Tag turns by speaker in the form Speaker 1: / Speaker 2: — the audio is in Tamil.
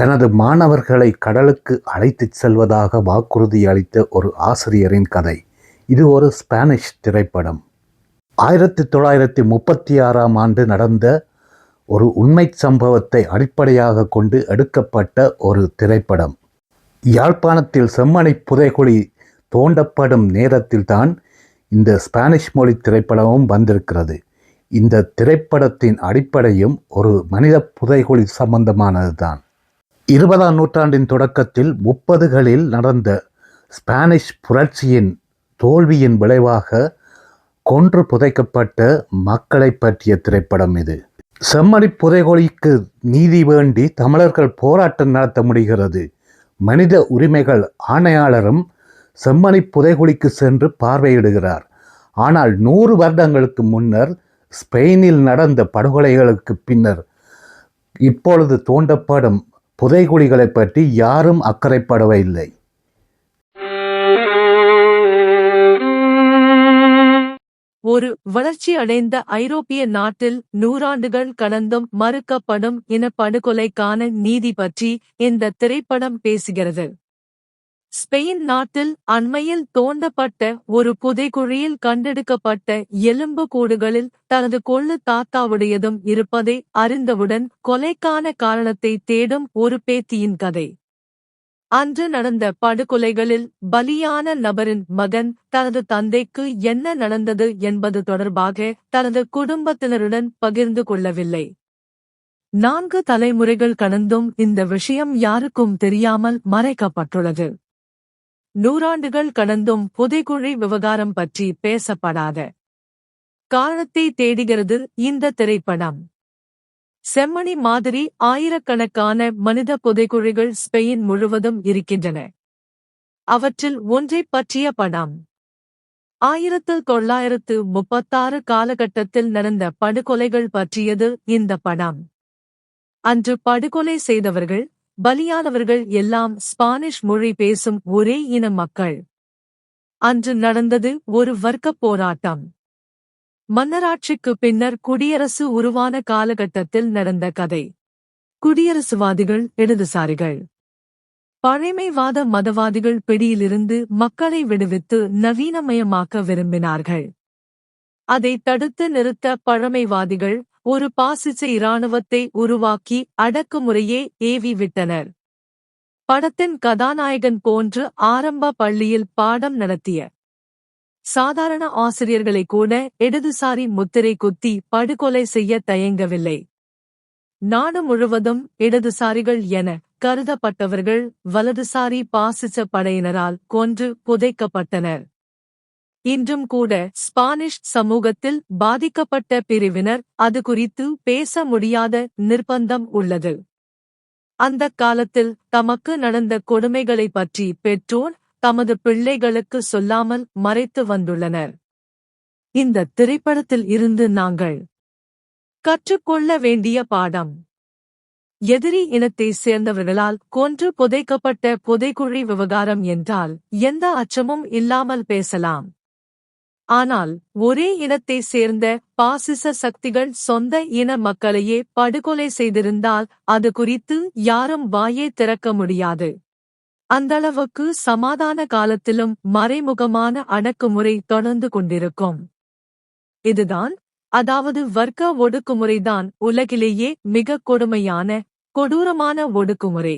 Speaker 1: தனது மாணவர்களை கடலுக்கு அழைத்துச் செல்வதாக வாக்குறுதி அளித்த ஒரு ஆசிரியரின் கதை. இது ஒரு ஸ்பானிஷ் திரைப்படம். ஆயிரத்தி தொள்ளாயிரத்தி முப்பத்தி ஆறாம் ஆண்டு நடந்த ஒரு உண்மைச் சம்பவத்தை அடிப்படையாக கொண்டு எடுக்கப்பட்ட ஒரு திரைப்படம். யாழ்ப்பாணத்தில் செம்மணி புதைகுழி தோண்டப்படும் நேரத்தில்தான் இந்த ஸ்பானிஷ் மொழி திரைப்படமும் வந்திருக்கிறது. இந்த திரைப்படத்தின் அடிப்படையும் ஒரு மனித புதைகுழி சம்பந்தமானதுதான். இருபதாம் நூற்றாண்டின் தொடக்கத்தில் முப்பதுகளில் நடந்த ஸ்பானிஷ் புரட்சியின் தோல்வியின் விளைவாக கொன்று புதைக்கப்பட்ட மக்களை பற்றிய திரைப்படம் இது. செம்மணி புதைகொலிக்கு நீதி வேண்டி தமிழர்கள் போராட்டம் நடத்த முடிகிறது. மனித உரிமைகள் ஆணையாளரும் செம்மணி புதைகுழிக்கு சென்று பார்வையிடுகிறார். ஆனால் நூறு வருடங்களுக்கு முன்னர் ஸ்பெயினில் நடந்த படுகொலைகளுக்கு பின்னர் இப்பொழுது தோண்டப்படும் புதைகுழிகளை பற்றி யாரும் அக்கறைப்படவில்லை
Speaker 2: ஒரு வளர்ச்சி அடைந்த ஐரோப்பிய நாட்டில் நூறாண்டுகள் கடந்தும் மறுக்கப்படும் இனப்படுகொலைக்கான நீதி பற்றி இந்த திரைப்படம் பேசுகிறது. ஸ்பெயின் நாட்டில் அண்மையில் தோண்டப்பட்ட ஒரு புதைகுழியில் கண்டெடுக்கப்பட்ட எலும்பு கூடுகளில் தனது கொள்ளு தாத்தாவுடையதும் இருப்பதை அறிந்தவுடன் கொலைக்கான காரணத்தை தேடும் ஒரு பேத்தியின் கதை. அன்று நடந்த படுகொலைகளில் பலியான நபரின் மகன் தனது தந்தைக்கு என்ன நடந்தது என்பது தொடர்பாக தனது குடும்பத்தினருடன் பகிர்ந்து கொள்ளவில்லை. நான்கு தலைமுறைகள் கடந்தும் இந்த விஷயம் யாருக்கும் தெரியாமல் மறைக்கப்பட்டுள்ளது. நூறாண்டுகள் கடந்தும் புதைகுழி விவகாரம் பற்றி பேசப்படாத காலத்தை தேடுகிறது இந்த திரைப்படம். செம்மணி மாதிரி ஆயிரக்கணக்கான மனித புதைக்குழிகள் ஸ்பெயின் முழுவதும் இருக்கின்றன. அவற்றில் ஒன்றைப் பற்றிய படம். ஆயிரத்து தொள்ளாயிரத்து முப்பத்தாறு காலகட்டத்தில் நடந்த படுகொலைகள் பற்றியது இந்த படம். அன்று படுகொலை செய்தவர்கள் பலியானவர்கள் எல்லாம் ஸ்பானிஷ் மொழி பேசும் ஒரே இன மக்கள். அன்று நடந்தது ஒரு வர்க்கப் போராட்டம். மன்னராட்சிக்கு பின்னர் குடியரசு உருவான காலகட்டத்தில் நடந்த கதை. குடியரசுவாதிகள் இடதுசாரிகள். பழைமைவாத மதவாதிகள் பிடியிலிருந்து மக்களை விடுவித்து நவீனமயமாக்க விரும்பினார்கள். அதை தடுத்து நிறுத்த பழமைவாதிகள் ஒரு பாசிச இராணுவத்தை உருவாக்கி அடக்குமுறையே ஏவி விட்டனர். படத்தின் கதாநாயகன் போன்று ஆரம்ப பள்ளியில் பாடம் நடத்திய சாதாரண ஆசிரியர்களை கூட இடதுசாரி முத்திரை குத்தி படுகொலை செய்ய தயங்கவில்லை. நாடு முழுவதும் இடதுசாரிகள் என கருதப்பட்டவர்கள் வலதுசாரி பாசிச படையினரால் கொன்று புதைக்கப்பட்டனர். இன்றும் கூட ஸ்பானிஷ் சமூகத்தில் பாதிக்கப்பட்ட பிரிவினர் அது குறித்து பேச முடியாத நிர்பந்தம் உள்ளது. அந்த காலத்தில் தமக்கு நடந்த கொடுமைகளை பற்றி பெற்றோர் தமது பிள்ளைகளுக்கு சொல்லாமல் மறைத்து வந்துள்ளனர். இந்த திரைப்படத்தில் இருந்து நாங்கள் கற்றுக்கொள்ள வேண்டிய பாடம். எதிரி இனத்தை சேர்ந்தவர்களால் கொன்று புதைக்கப்பட்ட புதைக்குழி விவகாரம் என்றால் எந்த அச்சமும் இல்லாமல் பேசலாம். ஆனால் ஒரே இனத்தை சேர்ந்த பாசிச சக்திகள் சொந்த இன மக்களையே படுகொலை செய்திருந்தால் அது குறித்து யாரும் வாயே திறக்க முடியாது. அந்தளவுக்கு சமாதான காலத்திலும் மறைமுகமான அடக்குமுறை தொடர்ந்து கொண்டிருக்கும். இதுதான் அதாவது வர்க்க ஒடுக்குமுறைதான் உலகிலேயே மிக கொடுமையான கொடூரமான ஒடுக்குமுறை.